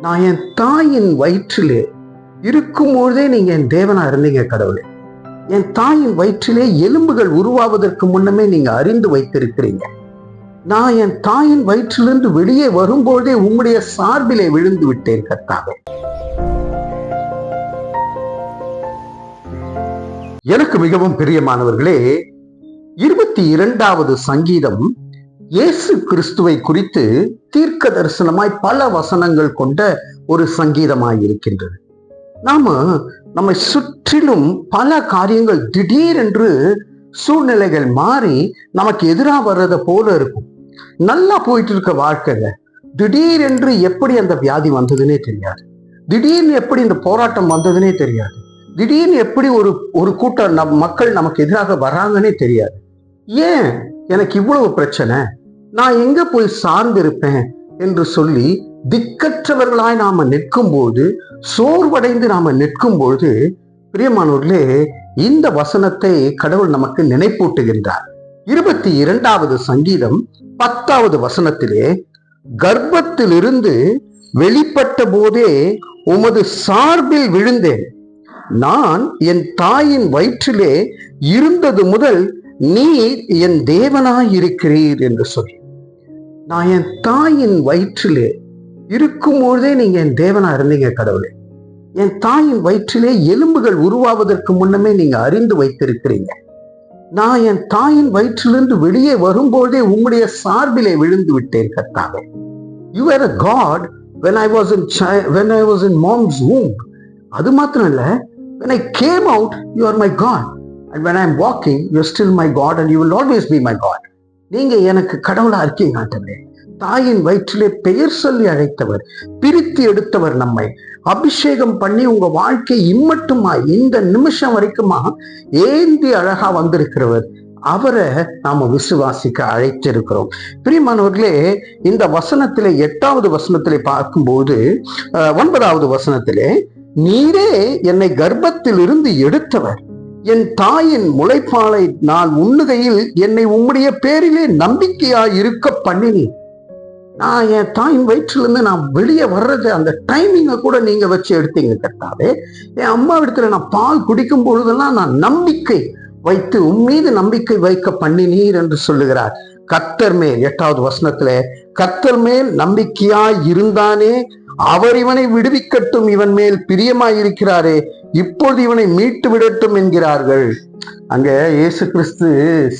நான் என் தாயின் வயிற்றிலே இருக்கும்பொழுதே நீங்க என் தேவனா இருந்தீங்க கடவுளே. என் தாயின் வயிற்றிலே எலும்புகள் உருவாவதற்கு முன்னமே நீங்க அறிந்து வைத்திருக்கிறீங்க. நான் என் தாயின் வயிற்றிலிருந்து வெளியே வரும்போதே உம்முடைய சார்பிலே விழுந்து விட்டேன் கர்த்தாவே. எனக்கு மிகவும் பிரியமானவர்களே இருபத்தி இரண்டாவது சங்கீதம் இயேசு கிறிஸ்துவை குறித்து தீர்க்க தரிசனமாய் பல வசனங்கள் கொண்ட ஒரு சங்கீதமாய் இருக்கின்றது நாம நம்மை சுற்றிலும் பல காரியங்கள் திடீரென்று சூழ்நிலைகள் மாறி நமக்கு எதிராக வர்றத போல இருக்கும். நல்லா போயிட்டு இருக்க வாழ்க்கையில திடீரென்று எப்படி அந்த வியாதி வந்ததுன்னே தெரியாது. திடீர்னு எப்படி இந்த போராட்டம் வந்ததுன்னே தெரியாது. திடீர்னு எப்படி ஒரு ஒரு கூட்டம் நம் மக்கள் நமக்கு எதிராக வராங்கன்னே தெரியாது. ஏன்? எனக்கு இவ்வளவு பிரச்சனை. நான் எங்க போய் சார்ந்திருப்பேன் என்று சொல்லி திக்கற்றவர்களாய் நாம நிற்கும் போது சோர்வடைந்து நாம நிற்கும் பொழுது பிரியமானவர்களே இந்த வசனத்தை கடவுள் நமக்கு நினைப்பூட்டுகின்றார். இருபத்தி இரண்டாவது சங்கீதம் பத்தாவது வசனத்திலே கர்ப்பத்திலிருந்து வெளிப்பட்ட போதே உமது சார்பில் விழுந்தேன். நான் என் தாயின் வயிற்றிலே இருந்தது முதல் நீ என் தேவனாய் இருக்கிறீர் என்று சொல்லி. நான் என் தாயின் வயிற்றிலே இருக்கும்பொழுதே நீங்க என் தேவனா இருந்தீங்க கடவுளே. என் தாயின் வயிற்றிலே எலும்புகள் உருவாவதற்கு முன்னமே நீங்க அறிந்து வைத்திருக்கிறீங்க. நான் என் தாயின் வயிற்றிலிருந்து வெளியே வரும்போதே உம்முடைய சார்பிலே விழுந்து விட்டேன் கர்த்தாவே. You are a god when I was in chi- when I was in mom's womb. அது மாத்திரம் இல்ல when I came out you are my God. And when I'm walking you're still my God and you will always be my God. நீங்க எனக்கு கடவுளா இருக்கீங்க ஆண்டவரே தாயின் வயிற்றிலே பெயர் சொல்லி அழைத்தவர் பிரித்து எடுத்தவர் நம்மை. அபிஷேகம் பண்ணி உங்க வாழ்க்கை இம்மட்டுமா? இந்த நிமிஷம் வரைக்குமா? ஏந்தி அழகா வந்திருக்கிறவர். அவரை நாம விசுவாசிக்க அழைத்திருக்கிறோம். பிரியமானவர்களே இந்த வசனத்திலே எட்டாவது வசனத்திலே பார்க்கும்போது ஒன்பதாவது வசனத்திலே நீரே என்னை கர்ப்பத்தில் இருந்து எடுத்தவர் என் தாயின் முளைப்பாலை நான் உண்ணுகையில் என்னை உம்முடைய பேரிலே நம்பிக்கையா இருக்க பண்ணினி நான் என் தாயின் வயிற்றிலிருந்து நான் வெளியே வர்றது அந்த டைமிங்கை கூட நீங்க வச்சு எடுத்தீங்க கட்டாவே என் அம்மா இடத்துல நான் பால் குடிக்கும் பொழுதெல்லாம் நான் நம்பிக்கை வைத்து உன் மீது நம்பிக்கை வைக்க பண்ணினீர் என்று சொல்லுகிறார். கத்தர் மேல் எட்டாவது வசனத்துல கத்தர் மேல் சிநம்பிக்கையாய் இருந்தானே அவர் இவனை விடுவிக்கட்டும் இவன் மேல் பிரியமாயிருக்கிறாரே இப்பொழுது இவனை மீட்டு விடட்டும் என்கிறார்கள். அங்க இயேசு கிறிஸ்து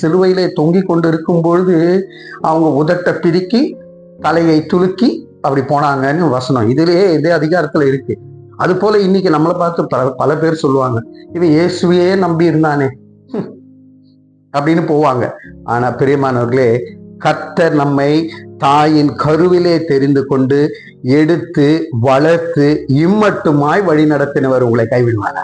சிலுவையிலே தொங்கிக் கொண்டு இருக்கும் பொழுது அவங்க உதட்ட பிரிக்கி தலையை துலுக்கி அப்படி போனாங்கன்னு வசனம். இதுலயே இதே அதிகாரத்துல இருக்கு. அது போல இன்னைக்கு நம்மளை பார்த்து பல பல பேர் சொல்லுவாங்க இவன் இயேசுவையே நம்பி இருந்தானே. அப்படின்னு போவாங்க. ஆனா பிரியமானவர்களே கர்த்தர் நம்மை தாயின் கருவிலே தெரிந்து கொண்டு எடுத்து வளர்த்து இம்மட்டுமாய் வழி நடத்தினவர் உங்களை கைவிடுவாரா?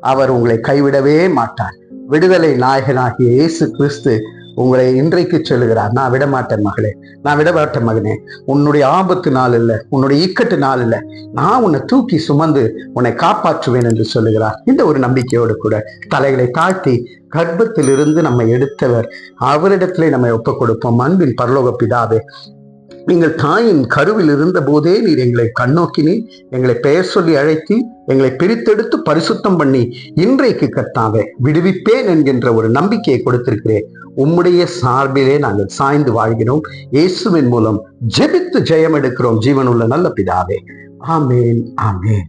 அவர் உங்களை கைவிடவே மாட்டார். விடுதலை நாயகனாகிய இயேசு கிறிஸ்து உங்களை இன்றைக்கு சொல்லுகிறார். நான் விடமாட்டேன் மகளே. நான் விடமாட்டேன் மகனே. உன்னுடைய ஆபத்து நாள் இல்லை. உன்னுடைய இக்கட்டு நாள் இல்லை. நான் உன்னை தூக்கி சுமந்து உன்னை காப்பாற்றுவேன் என்று சொல்லுகிறார். இந்த ஒரு நம்பிக்கையோடு கூட தலைகளை தாழ்த்தி கர்ப்பத்திலிருந்து நம்மை எடுத்தவர். அவரிடத்திலே நம்மை ஒப்புக் கொடுப்போம் அன்பின் பரலோக பிதாவே நீங்கள் தாயின் கருவில் இருந்த போதே நீர் எங்களை கண்ணோக்கினீர் எங்களை பெயர் சொல்லி அழைத்தி எங்களை பிரித்தெடுத்து பரிசுத்தம் பண்ணி இன்றைக்கு கர்த்தாவே விடுவிப்பேன் என்கின்ற ஒரு நம்பிக்கையை கொடுத்திருக்கிறேன். உம்முடைய சார்பிலே நாங்கள் சாய்ந்து வாழ்கிறோம். இயேசுவின் மூலம் ஜெபித்து ஜெயம் எடுக்கிறோம் ஜீவனுள்ள நல்ல பிதாவே. ஆமேன் ஆமேன்.